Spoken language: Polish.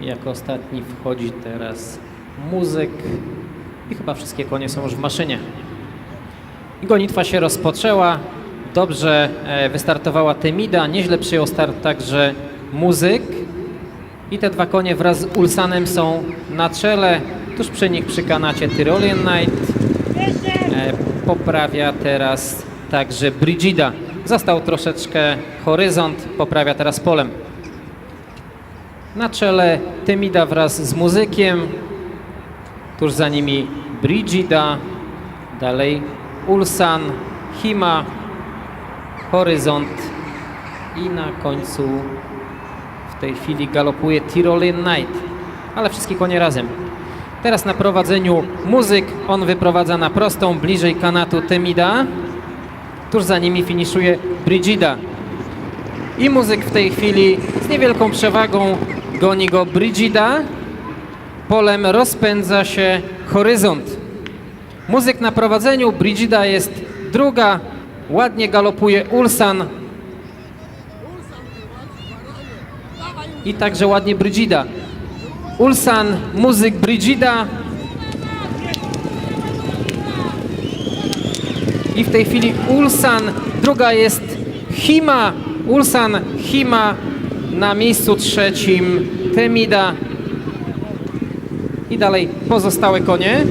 Jako ostatni wchodzi teraz muzyk i chyba wszystkie konie są już w maszynie. I gonitwa się rozpoczęła. Dobrze e, wystartowała Temida, nieźle przyjął start także muzyk. I te dwa konie wraz z Ulsanem są na czele. Tuż przy nich przy kanacie Tyrolean Knight. E, poprawia teraz także Brigida. Został troszeczkę horyzont, poprawia teraz polem. Na czele Temida wraz z muzykiem. Tuż za nimi Brigida. Dalej Ulsan, Hima, Horyzont i na końcu w tej chwili galopuje Tyrolean Knight, ale wszystkie konie razem. Teraz na prowadzeniu muzyk, on wyprowadza na prostą, bliżej kanatu Temida. Tuż za nimi finiszuje Brigida. I muzyk w tej chwili z niewielką przewagą goni go Brigida. Polem rozpędza się Horyzont. Muzyk na prowadzeniu, Brigida jest druga, ładnie galopuje Ulsan i także ładnie Brigida. Ulsan, muzyk, Brigida. I w tej chwili Ulsan, druga jest Hima, Ulsan, Hima na miejscu trzecim Temida. I dalej pozostałe konie.